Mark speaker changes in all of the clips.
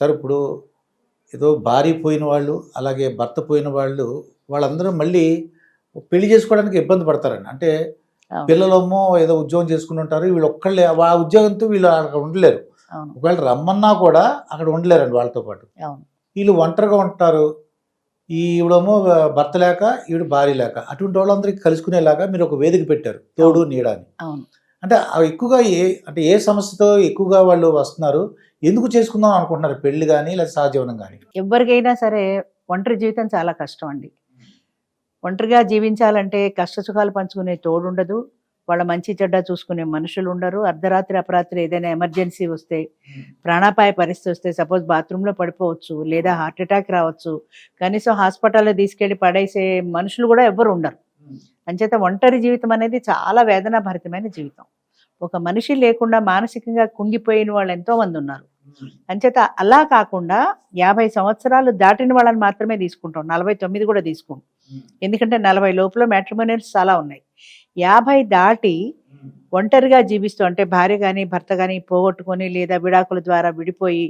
Speaker 1: Sir ఇప్పుడు ఏదో భార్య పోయిన వాళ్ళు అలాగే భర్త పోయిన వాళ్ళు వాళ్ళందరూ మళ్ళీ పెళ్ళి చేసుకోవడానికి ఇబ్బంది పడతారండి. అంటే
Speaker 2: అవును.
Speaker 1: పిల్లలేమో ఏదో ఉద్యోగం చేసుకుని ఉంటారు వీళ్ళు ఒక్కళ్ళే ఆ ఉద్యోగంతో వీళ్ళు అక్కడ ఉండలేరు. ఒకవేళ రమ్మన్నా కూడా అక్కడ ఉండలేరండి వాళ్ళతో పాటు. వీళ్ళు ఒంటరిగా ఉంటారు. ఈవిడేమో భర్త లేక ఈవిడ భార్య లేక అటువంటి వాళ్ళందరికీ కలుసుకునేలాగా మీరు ఒక వేదిక పెట్టారు తోడు నీడ అని.
Speaker 2: అవును.
Speaker 1: అంటే అవి ఎక్కువగా ఏ అంటే ఏ సమస్యతో ఎక్కువగా వాళ్ళు వస్తున్నారు? ఎందుకు చేసుకుందాం అనుకుంటున్నారు? పెళ్ళి కానీ లేదా సహజీవనం కానీ
Speaker 2: ఎవరికైనా సరే ఒంటరి జీవితం చాలా కష్టం అండి. ఒంటరిగా జీవించాలంటే కష్ట సుఖాలు పంచుకునే తోడు ఉండదు వాళ్ళ మంచి చెడ్డ చూసుకునే మనుషులు ఉండరు. అర్ధరాత్రి అపరాత్రి ఏదైనా ఎమర్జెన్సీ వస్తే ప్రాణాపాయ పరిస్థితి వస్తే సపోజ్ బాత్రూంలో పడిపోవచ్చు లేదా హార్ట్ అటాక్ రావచ్చు. కనీసం హాస్పిటల్లో తీసుకెళ్ళి పడేసే మనుషులు కూడా ఎవ్వరు ఉండరు. అంచేత ఒంటరి జీవితం అనేది చాలా వేదనాభరితమైన జీవితం. ఒక మనిషి లేకుండా మానసికంగా కుంగిపోయిన వాళ్ళు ఎంతో మంది ఉన్నారు. అంచేత అలా కాకుండా యాభై సంవత్సరాలు దాటిన వాళ్ళని మాత్రమే తీసుకుంటాం. నలభై తొమ్మిది కూడా తీసుకుంటాం ఎందుకంటే నలభై లోపల మ్యాట్రిమోనియల్స్ చాలా ఉన్నాయి. యాభై దాటి ఒంటరిగా జీవిస్తూ అంటే భార్య కానీ భర్త కానీ పోగొట్టుకొని లేదా విడాకుల ద్వారా విడిపోయి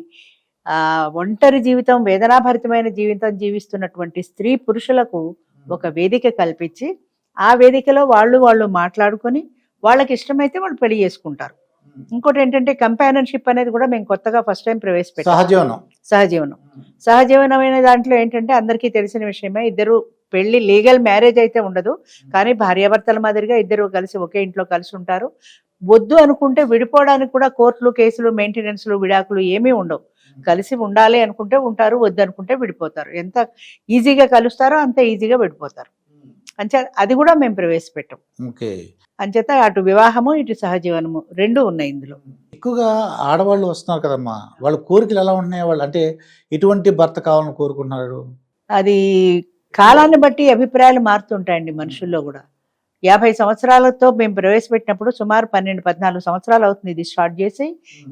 Speaker 2: ఆ ఒంటరి జీవితం వేదనాభరితమైన జీవితం జీవిస్తున్నటువంటి స్త్రీ పురుషులకు ఒక వేదిక కల్పించి ఆ వేదికలో వాళ్ళు వాళ్ళు మాట్లాడుకొని వాళ్ళకి ఇష్టమైతే వాళ్ళు పెళ్ళి చేసుకుంటారు. ఇంకోటి ఏంటంటే కంపానియన్షిప్ అనేది కూడా మేము కొత్తగా ఫస్ట్ టైం ప్రవేశపెట్టాం.
Speaker 1: సహజీవనం.
Speaker 2: సహజీవనం. సహజీవనమైన దాంట్లో ఏంటంటే అందరికీ తెలిసిన విషయమే ఇద్దరు పెళ్ళి లీగల్ మ్యారేజ్ అయితే ఉండదు. కానీ భార్యాభర్తల మాదిరిగా ఇద్దరు కలిసి ఒకే ఇంట్లో కలిసి ఉంటారు. వద్దు అనుకుంటే విడిపోవడానికి కూడా కోర్టులు కేసులు మెయింటెనెన్స్లు విడాకులు ఏమీ ఉండవు. కలిసి ఉండాలి అనుకుంటే ఉంటారు వద్దు అనుకుంటే విడిపోతారు. ఎంత ఈజీగా కలుస్తారో అంత ఈజీగా విడిపోతారు. అంచే అది కూడా మేము ప్రవేశపెట్టాం.
Speaker 1: ఓకే.
Speaker 2: అంచేత అటు వివాహము ఇటు సహజీవనము రెండు ఉన్నాయి ఇందులో.
Speaker 1: ఎక్కువగా ఆడవాళ్ళు వస్తున్నారు కదమ్మా. వాళ్ళ కోరికలు ఎలా ఉంటున్నాయి? వాళ్ళు అంటే ఎటువంటి భర్త కావాలని కోరుకుంటున్నారు?
Speaker 2: అది కాలాన్ని బట్టి అభిప్రాయాలు మారుతుంటాయండి మనుషుల్లో కూడా. యాభై సంవత్సరాలతో మేము ప్రవేశపెట్టినప్పుడు సుమారు పన్నెండు పద్నాలుగు సంవత్సరాలు అవుతుంది ఇది స్టార్ట్ చేసి.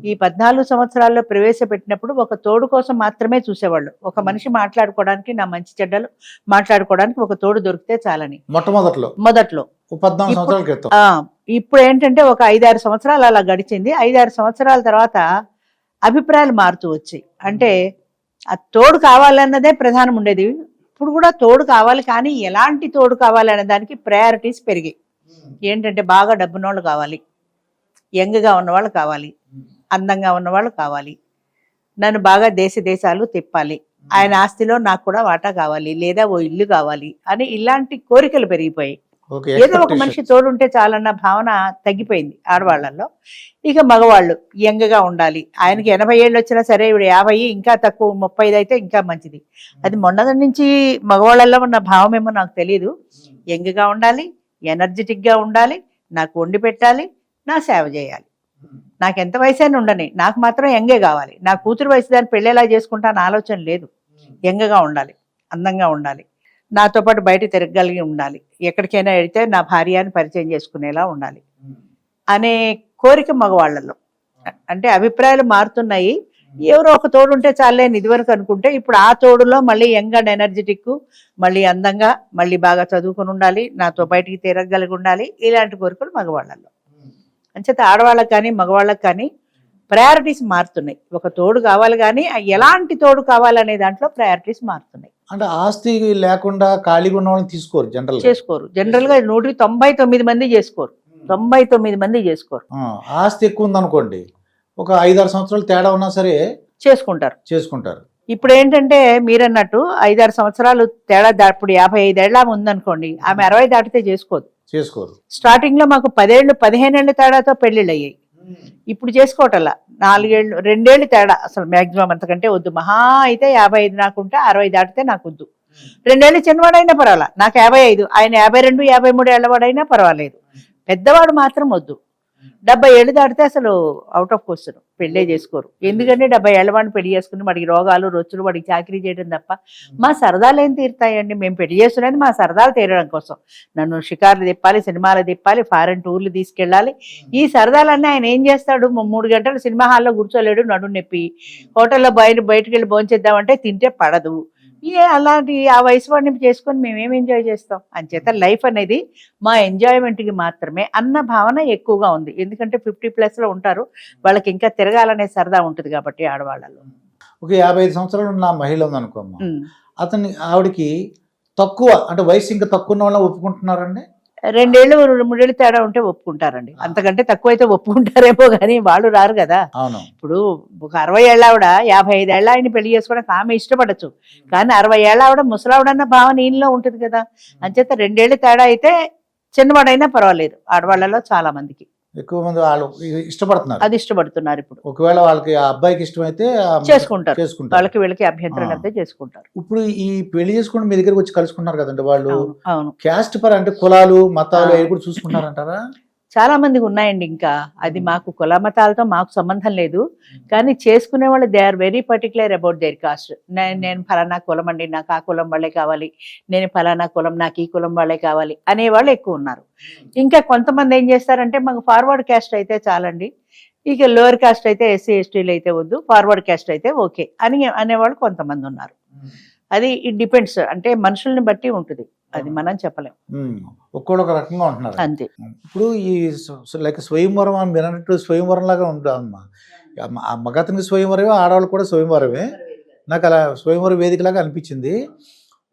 Speaker 2: ఈ పద్నాలుగు సంవత్సరాల్లో ప్రవేశపెట్టినప్పుడు ఒక తోడు కోసం మాత్రమే చూసేవాళ్ళు. ఒక మనిషి మాట్లాడుకోవడానికి నా మంచి చెడ్డలు మాట్లాడుకోవడానికి ఒక తోడు దొరికితే చాలని.
Speaker 1: మొట్టమొదట్లో?
Speaker 2: మొదట్లో. ఇప్పుడు ఏంటంటే ఒక ఐదారు సంవత్సరాలు అలా గడిచింది. ఐదారు సంవత్సరాల తర్వాత అభిప్రాయాలు మారుతూ వచ్చాయి. అంటే ఆ తోడు కావాలన్నదే ప్రధానం ఉండేది. ఇప్పుడు కూడా తోడు కావాలి కానీ ఎలాంటి తోడు కావాలి అనే దానికి ప్రయారిటీస్ పెరిగాయి. ఏంటంటే బాగా డబ్బునోళ్ళు కావాలి యంగ్గా ఉన్నవాళ్ళు కావాలి అందంగా ఉన్నవాళ్ళు కావాలి నన్ను బాగా దేశ దేశాలు తిప్పాలి ఆయన ఆస్తిలో నాకు కూడా వాటా కావాలి లేదా ఓ ఇల్లు కావాలి అని ఇలాంటి కోరికలు పెరిగిపోయాయి. ఏదో ఒక మనిషి తోడుంటే చాలన్న భావన తగ్గిపోయింది ఆడవాళ్ళల్లో. ఇక మగవాళ్ళు యంగ్గా ఉండాలి. ఆయనకి ఎనభై ఏళ్ళు వచ్చినా సరే ఇప్పుడు యాభై ఇంకా తక్కువ ముప్పై అయితే ఇంకా మంచిది. అది మొన్నటి నుంచి మగవాళ్ళల్లో ఉన్న భావం ఏమో నాకు తెలియదు యంగ్గా ఉండాలి ఎనర్జెటిక్గా ఉండాలి నాకు వండి పెట్టాలి నా సేవ చేయాలి. నాకు ఎంత వయసు అయినా ఉండని నాకు మాత్రం యంగే కావాలి. నా కూతురు వయసు దాన్ని పెళ్ళేలా చేసుకుంటా ఆలోచన లేదు. యంగ్గా ఉండాలి అందంగా ఉండాలి. నాతో పాటు బయట తిరగలిగి ఉండాలి. ఎక్కడికైనా వెళితే నా భార్యని పరిచయం చేసుకునేలా ఉండాలి. అనే కోరిక మగవాళ్ళలో అంటే అభిప్రాయాలు మారుతున్నాయి. ఎవరో ఒక తోడు ఉంటే చాలేని ఇదివరకు అనుకుంటే ఇప్పుడు ఆ తోడులో మళ్ళీ యంగ్ అండ్ ఎనర్జెటిక్ మళ్ళీ అందంగా మళ్ళీ బాగా చదువుకుని ఉండాలి నాతో బయటికి తిరగగలిగి ఉండాలి ఇలాంటి కోరికలు మగవాళ్ళల్లో. అంచేత ఆడవాళ్ళకి కానీ మగవాళ్ళకి కానీ ప్రయారిటీస్ మారుతున్నాయి. ఒక తోడు కావాలి కానీ ఎలాంటి తోడు కావాలనే దాంట్లో ప్రయారిటీస్ మారుతున్నాయి.
Speaker 1: అంటే ఆస్తి లేకుండా ఖాళీగా ఉన్న వాళ్ళని తీసుకోరు జనరల్
Speaker 2: చేసుకోరు. జనరల్గా నూటికి తొంభై తొమ్మిది మంది చేసుకోరు. తొంభై తొమ్మిది మంది చేసుకోరు.
Speaker 1: ఆస్తి ఎక్కువ ఉందనుకోండి ఒక ఐదారు సంవత్సరాలు తేడా ఉన్నా సరే
Speaker 2: చేసుకుంటారు.
Speaker 1: చేసుకుంటారు.
Speaker 2: ఇప్పుడు ఏంటంటే మీరన్నట్టు ఐదారు సంవత్సరాలు తేడా ఇప్పుడు యాభై ఐదేళ్ళ ఆమె ఉందనుకోండి ఆమె అరవై దాటితే చేసుకోదు.
Speaker 1: చేసుకోరు.
Speaker 2: స్టార్టింగ్లో మాకు పదేళ్ళు పదిహేనేళ్ళ తేడాతో పెళ్ళిళ్ళు అయ్యాయి ఇప్పుడు చేసుకోవటల్లా నాలుగేళ్ళు రెండేళ్ళు తేడా అసలు మాక్సిమం అంతకంటే వద్దు. మహా అయితే యాభై ఐదు నాకుంటే అరవై దాటితే నాకు వద్దు రెండేళ్ళు చిన్నవాడైనా పర్వాలా. నాకు యాభై ఐదు ఆయన యాభై రెండు యాభై మూడు ఏళ్ళవాడైనా పర్వాలేదు. పెద్దవాడు మాత్రం వద్దు. డెబ్బై ఏళ్ళు దాటితే అసలు అవుట్ ఆఫ్ క్వశ్చన్ పెళ్ళే చేసుకోరు. ఎందుకంటే డెబ్బై ఏళ్ళ వాడిని పెళ్ళి చేసుకుని వాడికి రోగాలు రొచ్చులు వాడికి చాకరీ చేయడం తప్ప మా సరదాలు ఏం తీరుతాయండి? మేము పెళ్ళి చేస్తున్నది మా సరదాలు తీరడం కోసం. నన్ను షికార్లు తిప్పాలి సినిమాలు తిప్పాలి ఫారెన్ టూర్లు తీసుకెళ్ళాలి. ఈ సరదాలన్నీ ఆయన ఏం చేస్తాడు? మూడు గంటలు సినిమా హాల్లో కూర్చోలేడు నడు నొప్పి. హోటల్లో బయట బయటకు వెళ్ళి భోంచేద్దామంటే తింటే పడదు. ఏ అలాంటి ఆ వయసు వాడిని చేసుకొని మేమేం ఎంజాయ్ చేస్తాం? అంచేత లైఫ్ అనేది మా ఎంజాయ్మెంట్కి మాత్రమే అన్న భావన ఎక్కువగా ఉంది. ఎందుకంటే ఫిఫ్టీ ప్లస్లో ఉంటారు. వాళ్ళకి ఇంకా తిరగాలనే సరదా ఉంటుంది కాబట్టి ఆడవాళ్ళలో.
Speaker 1: ఒక యాభై ఐదు సంవత్సరాలు ఉన్న మహిళ ఉందనుకోమ్మా
Speaker 2: ఉమ్.
Speaker 1: అతన్ని ఆవిడకి తక్కువ అంటే వయసు ఇంకా తక్కువ ఉన్న వాళ్ళని ఒప్పుకుంటున్నారండి?
Speaker 2: రెండేళ్ళు మూడేళ్ళు తేడా ఉంటే ఒప్పుకుంటారండి. అంతకంటే తక్కువ అయితే ఒప్పుకుంటారేమో కానీ వాళ్ళు రారు కదా. ఇప్పుడు ఒక అరవై ఏళ్ళ ఆవిడ యాభై ఐదు ఏళ్ళ ఆయన పెళ్ళి చేసుకోవడానికి ఆమె ఇష్టపడచ్చు. కానీ అరవై ఏళ్ళ ఆవిడ ముసలావిడన్న భావన ఈయనలో ఉంటుంది కదా. అంచేత రెండేళ్ళు తేడా అయితే చిన్నవాడైనా పర్వాలేదు. ఆడవాళ్ళలో చాలా మందికి.
Speaker 1: ఎక్కువ మంది వాళ్ళు ఇష్టపడుతున్నారు.
Speaker 2: అది ఇష్టపడుతున్నారు ఇప్పుడు.
Speaker 1: ఒకవేళ వాళ్ళకి ఆ అబ్బాయికి ఇష్టమైతే
Speaker 2: చేసుకుంటారు.
Speaker 1: చేసుకుంటారు.
Speaker 2: వాళ్ళకి వీళ్ళకి అభ్యంతరం. అయితే చేసుకుంటారు.
Speaker 1: ఇప్పుడు ఈ పెళ్ళి చేసుకుని మీ దగ్గరకు వచ్చి కలుసుకున్నారు కదండి వాళ్ళు? క్యాస్ట్ పర్ అంటే కులాలు మతాలు. అవి కూడా చూసుకుంటారంటారా
Speaker 2: చాలా మందికి ఉన్నాయండి ఇంకా. అది మాకు కుల మతాలతో మాకు సంబంధం లేదు. కానీ చేసుకునే వాళ్ళు they are very particular about their caste నేను ఫలానా కులం అండి నాకు ఆ కులం వాళ్ళే కావాలి. నేను ఫలానా కులం నాకు ఈ కులం వాళ్ళే కావాలి అనేవాళ్ళు ఎక్కువ ఉన్నారు. ఇంకా కొంతమంది ఏం చేస్తారంటే మాకు ఫార్వర్డ్ క్యాస్ట్ అయితే చాలండి. ఇక లోయర్ కాస్ట్ అయితే ఎస్సీ ఎస్టీలు అయితే వద్దు ఫార్వర్డ్ క్యాస్ట్ అయితే ఓకే అని అనేవాళ్ళు కొంతమంది ఉన్నారు. అది ఇట్ డిపెండ్స్ అంటే మనుషుల్ని బట్టి ఉంటుంది. అది మనం చెప్పలేం.
Speaker 1: ఉమ్. ఒక్కోడు ఒక రకంగా ఉంటున్నారు.
Speaker 2: అంతే.
Speaker 1: ఇప్పుడు ఈ లైక్ స్వయంవరం అని మీరు అన్నట్టు స్వయంవరం లాగా ఉంటామమ్మా ఆ మగతనికి స్వయంవరమే ఆడవాళ్ళు కూడా స్వయంవరమే. నాకు అలా స్వయంవరం వేదికలాగా అనిపించింది.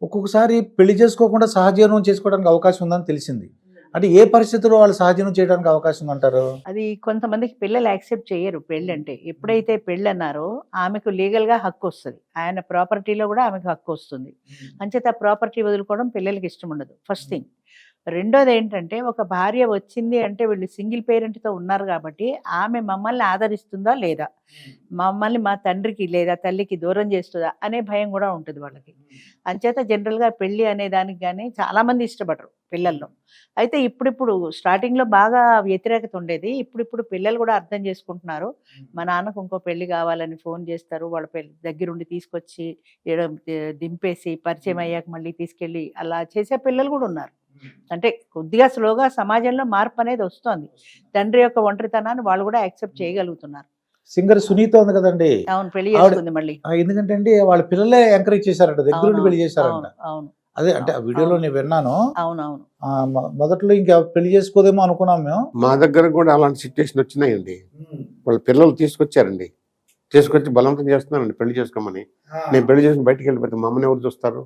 Speaker 1: ఒక్కొక్కసారి పెళ్ళి చేసుకోకుండా సహజీవనం చేసుకోవడానికి అవకాశం ఉందని తెలిసింది. అంటే ఏ పరిస్థితుల్లో వాళ్ళు సహజీవనం చేయడానికి అవకాశం ఉందంటారు
Speaker 2: అది కొంతమందికి పిల్లలు యాక్సెప్ట్ చేయరు పెళ్ళి అంటే ఎప్పుడైతే పెళ్ళి అన్నారో ఆమెకు లీగల్గా హక్కు వస్తుంది ఆయన ప్రాపర్టీలో కూడా ఆమెకు హక్కు వస్తుంది అంచేత ప్రాపర్టీ వదులుకోవడం పిల్లలకి ఇష్టం ఉండదు ఫస్ట్ థింగ్. రెండోది ఏంటంటే ఒక భార్య వచ్చింది అంటే వీళ్ళు సింగిల్ పేరెంట్తో ఉన్నారు కాబట్టి ఆమె మమ్మల్ని ఆదరిస్తుందా లేదా? మమ్మల్ని మా తండ్రికి లేదా తల్లికి దూరం చేస్తుందా అనే భయం కూడా ఉంటుంది వాళ్ళకి. అంచేత జనరల్గా పెళ్ళి అనే దానికి కానీ చాలామంది ఇష్టపడరు పిల్లల్లో. అయితే ఇప్పుడిప్పుడు స్టార్టింగ్లో బాగా వ్యతిరేకత ఉండేది. ఇప్పుడిప్పుడు పిల్లలు కూడా అర్థం చేసుకుంటున్నారు. మా నాన్నకు ఇంకో పెళ్ళి కావాలని ఫోన్ చేస్తారు. వాళ్ళ పెళ్ళి దగ్గరుండి తీసుకొచ్చి దింపేసి పరిచయం అయ్యాక మళ్ళీ తీసుకెళ్ళి అలా చేసే పిల్లలు కూడా ఉన్నారు. అంటే కొద్దిగా స్లోగా సమాజంలో మార్పు అనేది వస్తోంది. తండ్రి యొక్క ఒంటరితనాన్ని వాళ్ళు కూడా యాక్సెప్ట్ చేయగలుగుతున్నారు.
Speaker 1: సింగర్ సునీత ఉంది కదండి.
Speaker 2: అవును
Speaker 1: పెళ్ళి
Speaker 2: చేసుకుంది మళ్ళీ.
Speaker 1: ఎందుకంటే అండి వాళ్ళ పిల్లలే ఎంకరేజ్ చేశారంట దగ్గరుండి
Speaker 2: అవును,
Speaker 1: పెళ్ళి చేశారంట.
Speaker 2: అవును
Speaker 1: అదే అంటే ఆ వీడియోలో నేను విన్నాను.
Speaker 2: అవును అవును
Speaker 1: ఆ, మొ- మొదట్లో ఇంకా పెళ్ళి చేసుకోదేమో అనుకున్నాం మేము.
Speaker 3: మా దగ్గర కూడా అలాంటి సిచ్యువేషన్ వచ్చినాయండి. వాళ్ళ పిల్లలు తీసుకొచ్చారండి. తీసుకొచ్చి బలవంతం చేస్తున్నారండి పెళ్ళి చేసుకోమని. నేను పెళ్ళి చేసుకుని బయటికి వెళ్ళిపోతే మా అమ్మని ఎవరు చూస్తారు?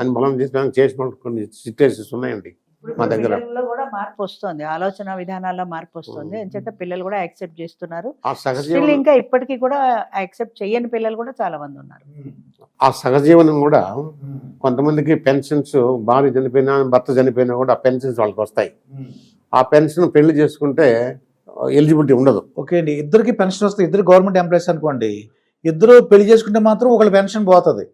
Speaker 3: అని బలవంతం చేసిన చేసిన వాళ్ళు కొన్ని సిచ్యువేషన్స్ ఉన్నాయండి మా దగ్గర.
Speaker 2: మార్పు వస్తుంది. ఆలోచన విధానాల్లో మార్పు వస్తుంది. అంచేత పిల్లలు కూడా యాక్సెప్ట్ చేస్తున్నారు.
Speaker 3: ఆ
Speaker 2: స్టిల్
Speaker 3: సహజీవనం
Speaker 2: ఇంకా ఇప్పటికీ కూడా యాక్సెప్ట్ చేయని పిల్లలు కూడా చాలా మంది ఉన్నారు.
Speaker 3: ఆ సహజీవనం కూడా కొంతమందికి పెన్షన్స్ భార్య చనిపోయినా భర్త చనిపోయినా కూడా ఆ పెన్షన్స్ వాళ్ళకి వస్తాయి. ఆ పెన్షన్ పెళ్ళి చేసుకుంటే ఎలిజిబిలిటీ ఉండదు.
Speaker 1: ఓకే అండి. ఇద్దరికి పెన్షన్ వస్తే ఇద్దరు గవర్నమెంట్ ఎంప్లాయీస్ అనుకోండి. ఇద్దరు పెళ్ళి చేసుకుంటే మాత్రం ఒకళ్ళ పెన్షన్ పోతుంది.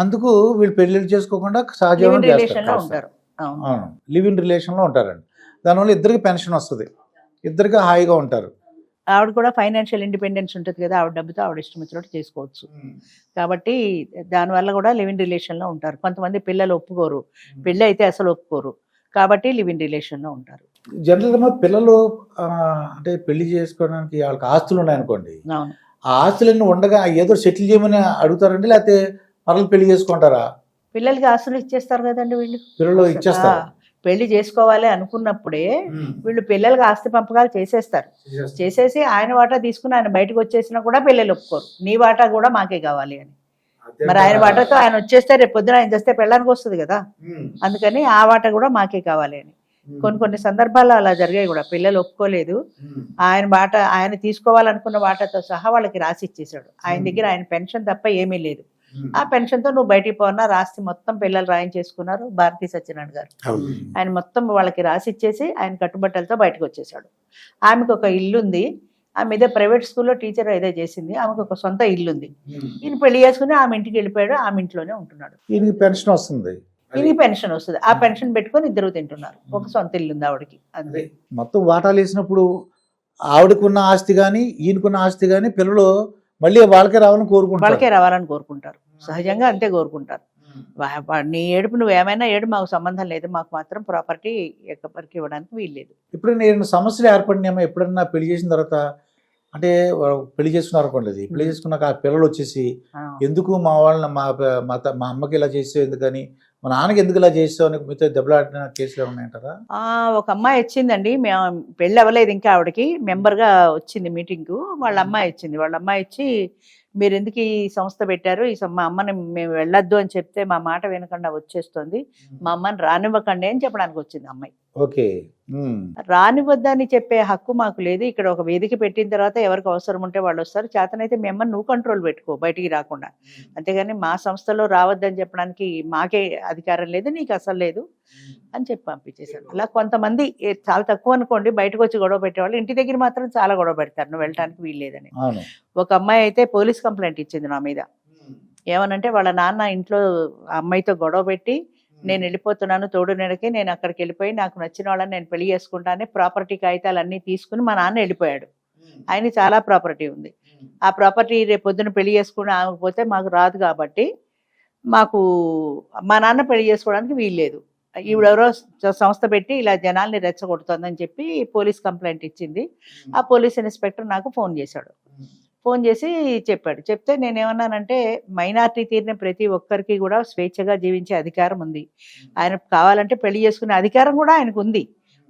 Speaker 1: అందుకు వీళ్ళు పెళ్ళి చేసుకోకుండా సహజీవనం
Speaker 2: రిలేషన్లో
Speaker 1: చేస్తారు
Speaker 2: ఉంటారు. అవును.
Speaker 1: అవును. లివ్ ఇన్ రిలేషన్లో ఉంటారండి. దానివల్ల ఇద్దరికి పెన్షన్ వస్తుంది. ఇద్దరికి హాయిగా ఉంటారు.
Speaker 2: ఆవిడ కూడా ఫైనాన్షియల్ ఇండిపెండెన్స్ ఉంటుంది కదా ఆవిడ డబ్బుతో ఆవిడ ఇష్టం వచ్చినట్టు చేసుకోవచ్చు. కాబట్టి దానివల్ల కూడా లివ్ ఇన్ రిలేషన్లో ఉంటారు. కొంతమంది పిల్లలు ఒప్పుకోరు. పెళ్ళి అయితే అసలు ఒప్పుకోరు. కాబట్టి లివ్ ఇన్ రిలేషన్లో ఉంటారు.
Speaker 1: జనరల్గా పిల్లలు అంటే పెళ్ళి చేసుకోవడానికి వాళ్ళకి ఆస్తులు ఉన్నాయనుకోండి
Speaker 2: అవును.
Speaker 1: ఆ ఆస్తులన్నీ ఉండగా ఏదో సెటిల్ చేయమని అడుగుతారండి? లేకపోతే మరలు పెళ్ళి చేసుకుంటారా?
Speaker 2: పిల్లలకి ఆస్తులు ఇచ్చేస్తారు కదండి వీళ్ళు.
Speaker 1: పిల్లలు ఇచ్చేస్తారు?
Speaker 2: పెళ్ళి చేసుకోవాలి అనుకున్నప్పుడే వీళ్ళు పిల్లలకి ఆస్తి పంపకాలు చేసేస్తారు. చేసేసి ఆయన వాటా తీసుకుని ఆయన బయటకు వచ్చేసినా కూడా పిల్లలు ఒప్పుకోరు. నీ వాటా కూడా మాకే కావాలి అని. మరి ఆయన వాటాతో ఆయన వచ్చేస్తే రేపు పొద్దున ఆయన చేస్తే పెళ్ళడానికి వస్తుంది కదా. అందుకని ఆ వాటా కూడా మాకే కావాలి అని. కొన్ని కొన్ని సందర్భాల్లో అలా జరిగాయి కూడా. పిల్లలు ఒప్పుకోలేదు. ఆయన వాట ఆయన తీసుకోవాలనుకున్న వాటాతో సహా వాళ్ళకి రాసి ఇచ్చేసాడు ఆయన దగ్గర ఆయన పెన్షన్ తప్ప ఏమీ లేదు. ఆ పెన్షన్తో నువ్వు బయటికి పోనా? రాసి మొత్తం పిల్లలు రాయించేసుకున్నారు భారతీ సత్యనారాయణ గారు. ఆయన మొత్తం వాళ్ళకి రాసి ఇచ్చేసి ఆయన కట్టుబట్టలతో బయటకు వచ్చేసాడు ఆమెకు ఒక ఇల్లు ఉంది ఆమె ఇదే ప్రైవేట్ స్కూల్లో టీచర్ ఏదో చేసింది. ఆమెకు ఒక సొంత ఇల్లు ఉంది ఈయన పెళ్ళి చేసుకుని ఆమె ఇంటికి వెళ్ళిపోయాడు. ఆమె ఇంట్లోనే ఉంటున్నాడు.
Speaker 1: ఈయనకి పెన్షన్ వస్తుంది.
Speaker 2: ఈయనకి పెన్షన్ వస్తుంది. ఆ పెన్షన్ పెట్టుకొని ఇద్దరు తింటున్నారు. ఒక సొంత ఇల్లు ఉంది ఆవిడకి. అంతే.
Speaker 1: మొత్తం వాటాలు వేసినప్పుడు ఆవిడకున్న ఆస్తి కానీ ఈయనకున్న ఆస్తి కానీ పిల్లలు మళ్ళీ వాళ్ళకే రావాలని కోరుకుంటారు.
Speaker 2: వాళ్ళకే రావాలని కోరుకుంటారు. సహజంగా అంతే కోరుకుంటారు. నీ ఏడుపు నువ్వు ఏమైనా ఏడు మాకు సంబంధం లేదు. మాకు మాత్రం ప్రాపర్టీ ఎక్కడికి ఇవ్వడానికి వీల్లేదు
Speaker 1: ఇప్పుడు నేను సమస్యలు ఏర్పడినామో ఎప్పుడన్నా పెళ్ళి చేసిన తర్వాత? అంటే పెళ్ళి చేసుకున్నారు అనుకోండి పెళ్ళి చేసుకున్నాక ఆ పిల్లలు వచ్చేసి. ఎందుకు మా వాళ్ళని మా మా అమ్మకి ఇలా చేసావు ఎందుకని? మా నాన్నకి ఎందుకు ఇలా చేసావు అని మీతో దెబ్బలాడిన కేసులు ఉన్నాయంటారా?
Speaker 2: ఆ, ఒక అమ్మాయి వచ్చిందండి. మేము పెళ్ళి అవ్వలేదు ఇంకా ఆవిడకి. మెంబర్గా వచ్చింది మీటింగ్కు వాళ్ళ అమ్మాయి వచ్చింది. వాళ్ళ అమ్మాయి వచ్చి మీరు ఎందుకు ఈ సంస్థ పెట్టారు? ఈ మా అమ్మని మేము వెళ్ళొద్దు అని చెప్తే మా మాట వినకుండా వచ్చేస్తుంది. మా అమ్మని రానివ్వకండి అని చెప్పడానికి వచ్చింది అమ్మాయి.
Speaker 1: ఓకే.
Speaker 2: రానివద్దని చెప్పే హక్కు మాకు లేదు. ఇక్కడ ఒక వేదిక పెట్టిన తర్వాత ఎవరికి అవసరం ఉంటే వాళ్ళు వస్తారు. చేతనైతే మేమని నువ్వు కంట్రోల్ పెట్టుకో బయటికి రాకుండా. అంతేగాని మా సంస్థలో రావద్దని చెప్పడానికి మాకే అధికారం లేదు నీకు అసలు లేదు అని చెప్పి పంపించేశాను అలా కొంతమంది ఏ, చాలా తక్కువ అనుకోండి బయటకు వచ్చి గొడవ పెట్టేవాళ్ళు. ఇంటి దగ్గర మాత్రం చాలా గొడవ పెడతారు. నువ్వు వెళ్ళడానికి వీల్లేదని
Speaker 1: అవును.
Speaker 2: ఒక అమ్మాయి అయితే పోలీస్ కంప్లైంట్ ఇచ్చింది నా మీద. ఏమనంటే వాళ్ళ నాన్న ఇంట్లో ఆ అమ్మాయితో గొడవ పెట్టి నేను వెళ్ళిపోతున్నాను తోడు నెడకి నేను అక్కడికి వెళ్ళిపోయి నాకు నచ్చిన వాళ్ళని నేను పెళ్ళి చేసుకుంటానే ప్రాపర్టీ కాగితాలు అన్నీ తీసుకుని మా నాన్న వెళ్ళిపోయాడు. ఆయన చాలా ప్రాపర్టీ ఉంది. ఆ ప్రాపర్టీ రేపు పొద్దున పెళ్ళి చేసుకుని ఆగకపోతే మాకు రాదు కాబట్టి మాకు మా నాన్న పెళ్ళి చేసుకోవడానికి వీల్లేదు ఈవిడెవరో సంస్థ పెట్టి ఇలా జనాల్ని రెచ్చగొడుతోందని చెప్పి పోలీస్ కంప్లైంట్ ఇచ్చింది. ఆ పోలీస్ ఇన్స్పెక్టర్ నాకు ఫోన్ చేశాడు. ఫోన్ చేసి చెప్పాడు. చెప్తే నేను ఏమన్నానంటే మైనార్టీ తీరిన ప్రతి ఒక్కరికి కూడా స్వేచ్ఛగా జీవించే అధికారం ఉంది. ఆయన కావాలంటే పెళ్ళి చేసుకునే అధికారం కూడా ఆయనకు ఉంది.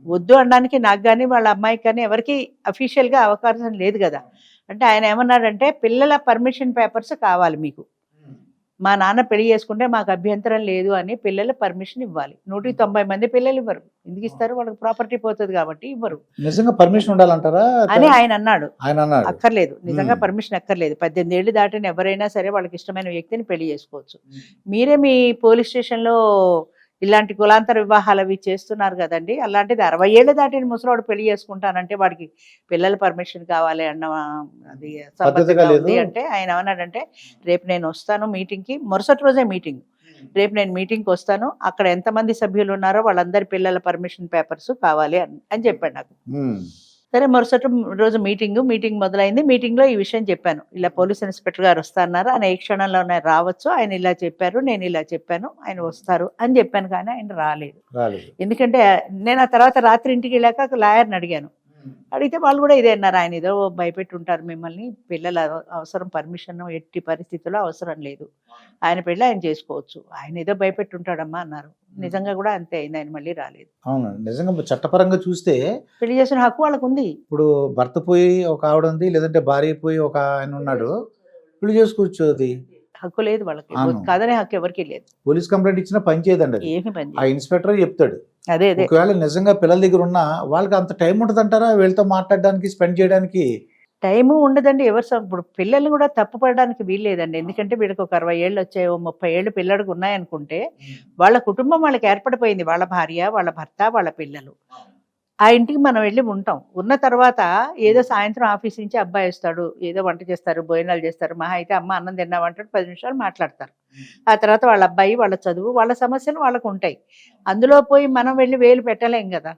Speaker 2: వద్దు అనడానికి నాకు కానీ వాళ్ళ అమ్మాయికి కానీ ఎవరికి అఫీషియల్గా అవకాశం లేదు కదా. అంటే ఆయన ఏమన్నాడంటే పిల్లల పర్మిషన్ పేపర్స్ కావాలి మీకు. మా నాన్న పెళ్ళి చేసుకుంటే మాకు అభ్యంతరం లేదు అని పిల్లల పర్మిషన్ ఇవ్వాలి. నూట తొంభై మంది పిల్లలు ఇవ్వరు. ఎందుకు ఇస్తారు? వాళ్ళకి ప్రాపర్టీ పోతుంది కాబట్టి ఇవ్వరు.
Speaker 1: నిజంగా పర్మిషన్ ఉండాలంటారా?
Speaker 2: అని ఆయన అన్నాడు.
Speaker 1: ఆయన
Speaker 2: అక్కర్లేదు. నిజంగా. పర్మిషన్ అక్కర్లేదు. పద్దెనిమిది ఏళ్ళు దాటిన ఎవరైనా సరే వాళ్ళకి ఇష్టమైన వ్యక్తిని పెళ్ళి చేసుకోవచ్చు. మీరే మీ పోలీస్ స్టేషన్లో ఇలాంటి కులాంతర వివాహాలు అవి చేస్తున్నారు కదండి అలాంటిది అరవై ఏళ్ళు దాటిన ముసలోడు పెళ్ళి చేసుకుంటానంటే వాడికి పిల్లల పర్మిషన్ కావాలి అన్న అది. ఉంది అంటే ఆయన ఏమన్నాడంటే రేపు నేను వస్తాను మీటింగ్కి మరుసటి రోజే మీటింగ్ రేపు నేను మీటింగ్కి వస్తాను అక్కడ ఎంతమంది సభ్యులు ఉన్నారో వాళ్ళందరి పిల్లల పర్మిషన్ పేపర్స్ కావాలి అని చెప్పాడు నాకు. సరే మరుసటి రోజు మీటింగ్ మీటింగ్ మొదలైంది. మీటింగ్లో ఈ విషయం చెప్పాను. ఇలా పోలీస్ ఇన్స్పెక్టర్ గారు వస్తారన్నారు ఆయన ఏ క్షణంలోనే రావచ్చు. ఆయన ఇలా చెప్పారు నేను ఇలా చెప్పాను ఆయన వస్తారు అని చెప్పాను కానీ ఆయన రాలేదు.
Speaker 1: రాలేదు.
Speaker 2: ఎందుకంటే నేను ఆ తర్వాత రాత్రి ఇంటికి వెళ్ళాక లాయర్ని అడిగాను. అడిగితే వాళ్ళు కూడా ఇదే అన్నారు. ఆయన ఏదో భయపెట్టి ఉంటారు మిమ్మల్ని. పిల్లల అవ- అవసరం పర్మిషన్ ఎట్టి పరిస్థితుల్లో అవసరం లేదు. ఆయన పెళ్ళి ఆయన చేసుకోవచ్చు. ఆయన ఏదో భయపెట్టి ఉంటాడమ్మా అన్నారు నిజంగా కూడా అంతే అయింది. ఆయన మళ్ళీ రాలేదు.
Speaker 1: అవును? నిజంగా చట్టపరంగా చూస్తే
Speaker 2: పెళ్ళి చేసిన హక్కు వాళ్ళకు ఉంది.
Speaker 1: ఇప్పుడు భర్త పోయి ఒక ఆవిడ ఉంది లేదంటే భార్య పోయి ఒక ఆయన ఉన్నాడు. పెళ్ళి చేసుకోవచ్చు అది.
Speaker 2: హక్కు లేదు వాళ్ళకి. కాదనే హక్కు ఎవరికి లేదు.
Speaker 1: పోలీస్ కంప్లైంట్ ఇచ్చినా పని చేయదండి అది.
Speaker 2: ఏమి పని
Speaker 1: ఆ. ఇన్స్పెక్టర్ చెప్తాడు.
Speaker 2: అదే అదే.
Speaker 1: ఒకవేళ నిజంగా పిల్లల దగ్గర ఉన్నా వాళ్ళకి అంత టైం ఉంటుందంటారా? వీళ్ళతో మాట్లాడడానికి స్పెండ్ చేయడానికి?
Speaker 2: టైము ఉండదండి ఎవరు ఇప్పుడు పిల్లల్ని కూడా తప్పు పడడానికి వీల్లేదండి ఎందుకంటే వీళ్ళకి ఒక అరవై ఏళ్ళు వచ్చాయి ఓ ముప్పై ఏళ్ళు పిల్లడికి ఉన్నాయనుకుంటే వాళ్ళ కుటుంబం వాళ్ళకి ఏర్పడిపోయింది. వాళ్ళ భార్య వాళ్ళ భర్త వాళ్ళ పిల్లలు. ఆ ఇంటికి మనం వెళ్ళి ఉంటాం. ఉన్న తర్వాత ఏదో సాయంత్రం ఆఫీస్ నుంచి అబ్బాయి వస్తాడు ఏదో వంట చేస్తారు భోజనాలు చేస్తారు మహా అయితే అమ్మ అన్నం తిన్నామంటాడు పది నిమిషాలు మాట్లాడతారు. ఆ తర్వాత వాళ్ళ అబ్బాయి వాళ్ళ చదువు వాళ్ళ సమస్యలు వాళ్ళకు ఉంటాయి. అందులో పోయి మనం వెళ్ళి వేలు పెట్టలేం కదా.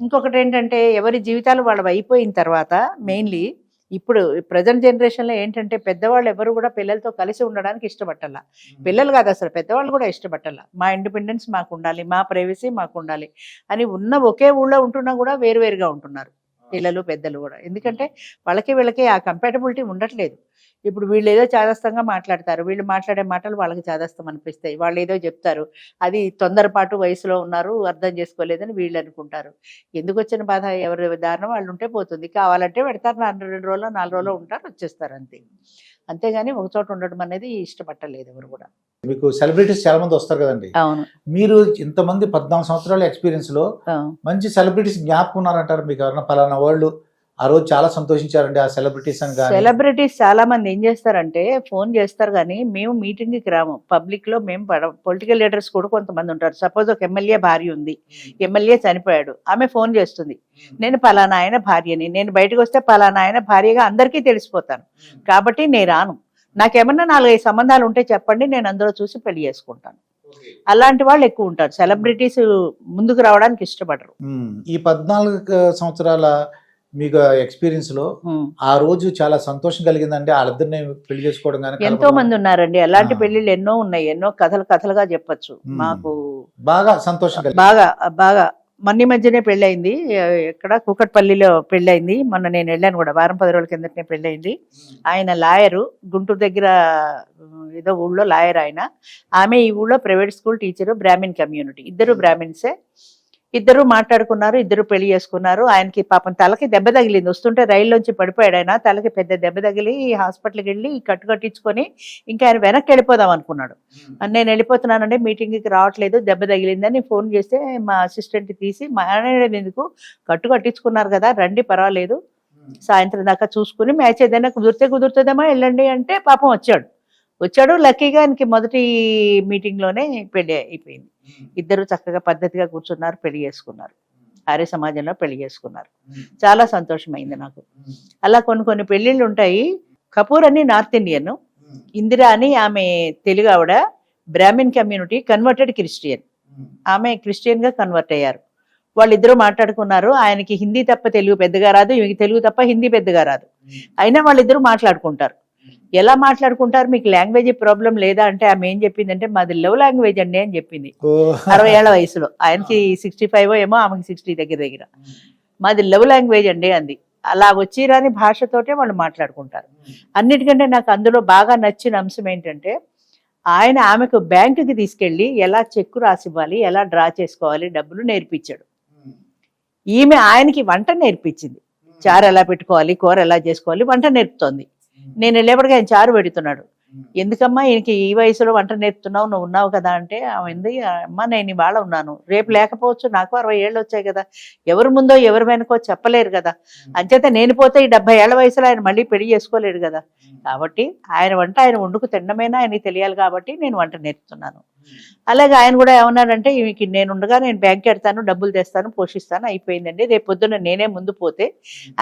Speaker 2: ఇంకొకటి ఏంటంటే ఎవరి జీవితాలు వాళ్ళవి అయిపోయిన తర్వాత మెయిన్లీ ఇప్పుడు ప్రజెంట్ జనరేషన్లో ఏంటంటే పెద్దవాళ్ళు ఎవరు కూడా పిల్లలతో కలిసి ఉండడానికి ఇష్టపట్టాల. పిల్లలు కాదు అసలు పెద్దవాళ్ళు కూడా ఇష్టపట్టాల. మా ఇండిపెండెన్స్ మాకు ఉండాలి మా ప్రైవసీ మాకు ఉండాలి అని ఉన్న ఒకే ఊళ్ళో ఉంటున్నా కూడా వేరువేరుగా ఉంటున్నారు. పిల్లలు పెద్దలు కూడా. ఎందుకంటే వాళ్ళకి వీళ్ళకి ఆ కంపాటబిలిటీ ఉండట్లేదు. ఇప్పుడు వీళ్ళు ఏదో చాదస్తంగా మాట్లాడతారు. వీళ్ళు మాట్లాడే మాటలు వాళ్ళకి చాదస్తం అనిపిస్తాయి. వాళ్ళు ఏదో చెప్తారు. అది తొందరపాటు వయసులో ఉన్నారు అర్థం చేసుకోలేదని వీళ్ళు అనుకుంటారు. ఎందుకు వచ్చిన బాధ? ఎవరి దారుణం? వాళ్ళు ఉంటే పోతుంది. కావాలంటే పెడతారు. నాలుగు రెండు రోజులు నాలుగు రోజులు ఉంటారు వచ్చేస్తారు అంతే. అంతేగాని ఒక చోట ఉండడం అనేది ఇష్టపట్టలేదు ఎవరు కూడా.
Speaker 1: మీకు సెలబ్రిటీస్ చాలా మంది వస్తారు కదండి.
Speaker 2: అవును.
Speaker 1: మీరు ఇంతమంది పద్నాలుగు సంవత్సరాల ఎక్స్పీరియన్స్లో మంచి సెలబ్రిటీస్ జ్ఞాపకం ఉన్నారంటారు? మీకు ఎవరైనా పలానా వాళ్ళు ఆ రోజు చాలా సంతోషించారండి ఆ సెలబ్రిటీస్ అని
Speaker 2: సెలబ్రిటీస్ చాలా మంది ఏం చేస్తారంటే ఫోన్ చేస్తారు కానీ మేము మీటింగ్కి రాము. పబ్లిక్లో మేము పొలిటికల్ లీడర్స్ కూడా కొంతమంది ఉంటారు. సపోజ్ ఒక ఎమ్మెల్యే భార్య ఉంది. ఎమ్మెల్యే చనిపోయాడు. ఆమె ఫోన్ చేస్తుంది. నేను పలానా ఆయన భార్యని నేను బయటకు వస్తే పలానా ఆయన భార్యగా అందరికీ తెలిసిపోతాను. కాబట్టి నేను రాను. నాకేమన్నా నాలుగైదు సంబంధాలు ఉంటే చెప్పండి నేను అందులో చూసి పెళ్ళి చేసుకుంటాను. అలాంటి వాళ్ళు ఎక్కువ ఉంటారు. సెలబ్రిటీస్ ముందుకు రావడానికి ఇష్టపడరు.
Speaker 1: ఈ పద్నాలుగు సంవత్సరాల మీకు
Speaker 2: ఎక్స్పీరియన్స్లో.
Speaker 1: ఆ రోజు చాలా సంతోషం కలిగిందంటే వాళ్ళిద్దరిని పెళ్ళి చేసుకోవడం కానీ
Speaker 2: ఎంతో మంది ఉన్నారండి. అలాంటి. పెళ్ళిళ్ళు ఎన్నో ఉన్నాయి. ఎన్నో కథలు కథలుగా చెప్పొచ్చు. మాకు
Speaker 1: బాగా సంతోషం
Speaker 2: బాగా బాగా. మొన్న మధ్యనే పెళ్ళయింది. ఎక్కడ? కూకట్పల్లిలో పెళ్ళయింది. మొన్న నేను వెళ్ళాను కూడా. వారం పది రోజుల కిందటనే పెళ్ళయింది. ఆయన లాయరు గుంటూరు దగ్గర ఏదో ఊళ్ళో లాయర్ ఆయన. ఆమె ఈ ఊళ్ళో private school teacher Brahmin community. ఇద్దరు బ్రాహ్మిన్సే
Speaker 4: ఇద్దరు మాట్లాడుకున్నారు ఇద్దరు పెళ్ళి చేసుకున్నారు. ఆయనకి పాపం తలకి దెబ్బ తగిలింది. వస్తుంటే రైల్లోంచి పడిపోయాడు ఆయన. తలకి పెద్ద దెబ్బ తగిలి హాస్పిటల్కి వెళ్ళి కట్టు కట్టించుకొని ఇంకా ఆయన వెనక్కి వెళ్ళిపోదాం అనుకున్నాడు. అని నేను వెళ్ళిపోతున్నానంటే మీటింగ్కి రావట్లేదు దెబ్బ తగిలిందని ఫోన్ చేస్తే మా అసిస్టెంట్ తీసి మా ఎందుకు? కట్టు కట్టించుకున్నారు కదా రండి పర్వాలేదు. సాయంత్రం దాకా చూసుకుని మ్యాచ్ ఏదైనా కుదిరితే కుదురుతుందేమో వెళ్ళండి అంటే పాపం వచ్చాడు. వచ్చాడు లక్కీగా ఆయనకి మొదటి మీటింగ్లోనే పెళ్ళి అయిపోయింది. ఇద్దరు చక్కగా పద్ధతిగా కూర్చున్నారు పెళ్ళి చేసుకున్నారు. ఆర్య సమాజంలో పెళ్ళి చేసుకున్నారు. చాలా సంతోషమైంది నాకు. అలా కొన్ని కొన్ని పెళ్ళిళ్ళు ఉంటాయి. కపూర్ అని నార్త్ ఇండియన్ ఇందిరా అని ఆమె తెలుగు ఆవిడ బ్రాహ్మిన్ కమ్యూనిటీ కన్వర్టెడ్ క్రిస్టియన్. ఆమె క్రిస్టియన్గా కన్వర్ట్ అయ్యారు. వాళ్ళిద్దరూ మాట్లాడుకున్నారు. ఆయనకి హిందీ తప్ప తెలుగు పెద్దగా రాదు ఈమెకి తెలుగు తప్ప హిందీ పెద్దగా రాదు. అయినా వాళ్ళిద్దరూ మాట్లాడుకుంటారు. ఎలా మాట్లాడుకుంటారు? మీకు లాంగ్వేజ్ ప్రాబ్లం లేదా అంటే ఆమె ఏం చెప్పిందంటే మాది లవ్ లాంగ్వేజ్ అండి అని చెప్పింది. అరవై ఏళ్ళ వయసులో. ఆయనకి సిక్స్టీ ఫైవ్ ఏమో ఆమెకి సిక్స్టీ దగ్గర దగ్గర. మాది లవ్ లాంగ్వేజ్ అండి అంది. అలా వచ్చి రాని భాషతోటే వాళ్ళు మాట్లాడుకుంటారు. అన్నిటికంటే నాకు అందులో బాగా నచ్చిన అంశం ఏంటంటే ఆయన ఆమెకు బ్యాంకుకి తీసుకెళ్ళి ఎలా చెక్కు రాసివ్వాలి ఎలా డ్రా చేసుకోవాలి డబ్బులు నేర్పించాడు. ఈమె ఆయనకి వంట నేర్పించింది. చారు ఎలా పెట్టుకోవాలి కూర ఎలా చేసుకోవాలి వంట నేర్పుతోంది. నేను వెళ్ళేప్పటికీ ఆయన చారు పెడుతున్నాడు. ఎందుకమ్మా ఈయనకి ఈ వయసులో వంట నేర్పుతున్నావు నువ్వు ఉన్నావు కదా అంటే ఆమె అమ్మా నేను ఇవాళ ఉన్నాను. రేపు లేకపోవచ్చు నాకు అరవై ఏళ్ళు వచ్చాయి కదా. ఎవరి ముందో ఎవరి వెనకో చెప్పలేరు కదా. అంచేత నేను పోతే ఈ డెబ్బై ఏళ్ళ వయసులో ఆయన మళ్ళీ పెళ్ళి చేసుకోలేడు కదా. కాబట్టి ఆయన వంట ఆయన వండుకు తినడమైనా ఆయనకి తెలియాలి కాబట్టి నేను వంట నేర్పుతున్నాను. అలాగే ఆయన కూడా ఏమన్నాడంటే ఈమెకి నేను ఉండగా నేను బ్యాంక్ ఎడతాను డబ్బులు తెస్తాను పోషిస్తాను అయిపోయిందండి. రేపు పొద్దున్న నేనే ముందు పోతే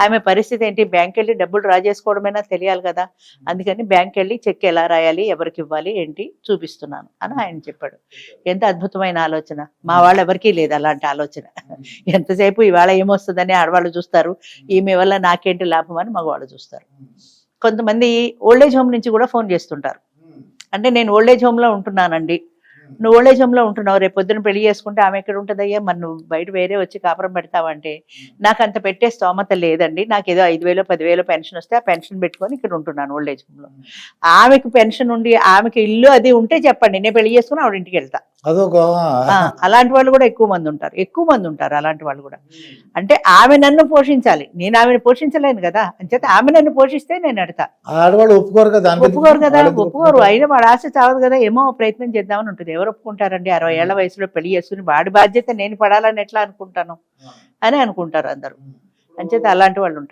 Speaker 4: ఆమె పరిస్థితి ఏంటి? బ్యాంక్ వెళ్ళి డబ్బులు డ్రా చేసుకోవడమైనా తెలియాలి కదా. అందుకని బ్యాంక్ వెళ్ళి చెక్ ఎలా రాయాలి ఎవరికి ఇవ్వాలి ఏంటి చూపిస్తున్నాను అని ఆయన చెప్పాడు. ఎంత అద్భుతమైన ఆలోచన. మా వాళ్ళు ఎవరికీ లేదు అలాంటి ఆలోచన. ఎంతసేపు ఇవాళ ఏమొస్తుందని ఆడవాళ్ళు చూస్తారు. ఈమె వల్ల నాకేంటి లాభం అని మగవాళ్ళు చూస్తారు. కొంతమంది ఓల్డేజ్ హోమ్ నుంచి కూడా ఫోన్ చేస్తుంటారు. అంటే నేను ఓల్డేజ్ హోమ్లో ఉంటున్నానండి. నువ్వు ఓల్డేజ్ హోమ్లో ఉంటున్నావు రేపు పొద్దున పెళ్ళి చేసుకుంటే ఆమె ఎక్కడ ఉంటుందయ్యా? మరి నువ్వు బయట వేరే వచ్చి కాపురం పెడతావంటే నాకు అంత పెట్టే స్తోమత లేదండి. నాకు ఏదో ఐదు వేలు పదివేలు పెన్షన్ వస్తే ఆ పెన్షన్ పెట్టుకొని ఇక్కడ ఉంటున్నాను ఓల్డేజ్ హోమ్లో. ఆమెకు పెన్షన్ ఉండి ఆమెకి ఇల్లు అది ఉంటే చెప్పండి. నేను పెళ్ళి చేసుకుని ఆవిడ ఇంటికి వెళ్తా.
Speaker 1: అదొక
Speaker 4: అలాంటి వాళ్ళు కూడా ఎక్కువ మంది ఉంటారు. ఎక్కువ మంది ఉంటారు అలాంటి వాళ్ళు కూడా. అంటే ఆమె నన్ను పోషించాలి. నేను ఆమెను పోషించలేను కదా. అంచేత ఆమె నన్ను పోషిస్తే నేను
Speaker 1: ఆడవాళ్ళు ఒప్పుకోరు కదా
Speaker 4: ఒప్పుకోరు కదా ఒప్పుకోరు? అయినా వాడు ఆశ చావదు కదా ఏమో ప్రయత్నం చేద్దామని ఉంటుంది. ఎవరు ఒప్పుకుంటారండి? అరవై ఏళ్ళ వయసులో పెళ్ళి చేసుకుని వాడి బాధ్యత నేను పడాలని ఎట్లా అనుకుంటాను? అని అనుకుంటారు అందరూ. అంచేత అలాంటి వాళ్ళు ఉంటారు.